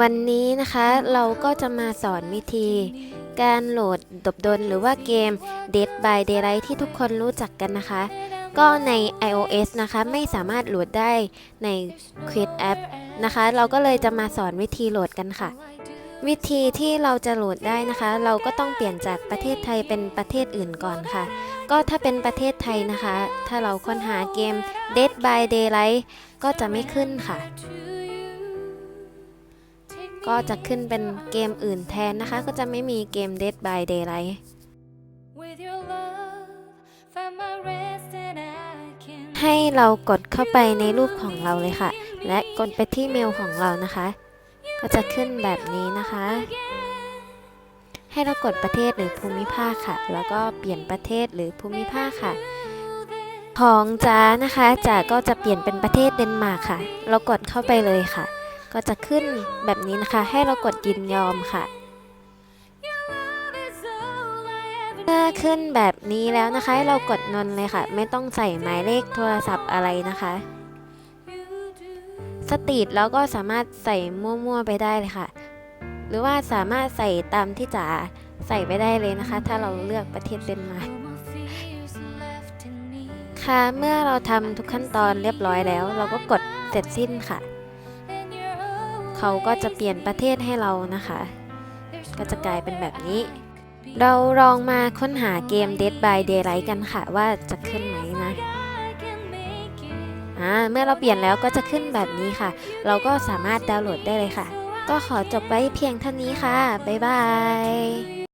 วันนี้นะคะเราก็จะมาสอนวิธี การโหลดดบดนหรือว่าเกม Dead by Daylight ที่ทุกคนรู้จักกันนะคะ ก็ใน iOS นะคะไม่สามารถโหลดได้ใน Quid App นะคะ เราก็เลยจะมาสอนวิธีโหลดกันค่ะ วิธีที่เราจะโหลดได้นะคะ เราก็ต้องเปลี่ยนจากประเทศไทยเป็นประเทศอื่นก่อนค่ะ ก็ถ้าเป็นประเทศไทยนะคะ ถ้าเราค้นหาเกม Dead by Daylight ก็จะไม่ขึ้นค่ะ ก็จะขึ้นเป็นเกมอื่นแทนนะคะ ก็จะไม่มีเกม Dead by Daylight With your love, find my rest and I can ให้เรากดเข้าไปในรูปของเราเลยค่ะ และกดไปที่เมลของเรานะคะ ก็จะขึ้นแบบนี้นะคะ ให้เรากดประเทศหรือภูมิภาคค่ะ แล้วก็เปลี่ยนประเทศหรือภูมิภาคค่ะ ของจ้านะคะจ๋าก็จะเปลี่ยนเป็นประเทศเดนมาร์กค่ะ เรากดเข้าไปเลยค่ะ ก็จะขึ้นแบบนี้นะคะ ให้เรากดยินยอมค่ะเมื่อขึ้นแบบนี้แล้วนะคะ ให้เรากดนนเลยค่ะ ไม่ต้องใส่หมายเลขโทรศัพท์อะไรนะคะ สตรีทแล้วก็สามารถใส่มั่วๆไปได้เลยค่ะ หรือว่าสามารถใส่ตามที่จ๋าใส่ไปได้เลยนะคะ ถ้าเราเลือกประเทศเดนมาร์กค่ะเมื่อเราทำทุกขั้นตอนเรียบร้อยแล้ว เราก็กดเสร็จสิ้นค่ะ เขาก็จะเปลี่ยนประเทศให้เรานะคะ ก็จะกลายเป็นแบบนี้ เราลองมาค้นหาเกม Dead by Daylight กันค่ะว่าจะขึ้นไหมนะอ่าเมื่อเราเปลี่ยนแล้วก็จะขึ้นแบบนี้ค่ะ เราก็สามารถดาวน์โหลดได้เลยค่ะ ก็ขอจบไว้เพียงเท่านี้ค่ะ บ๊ายบาย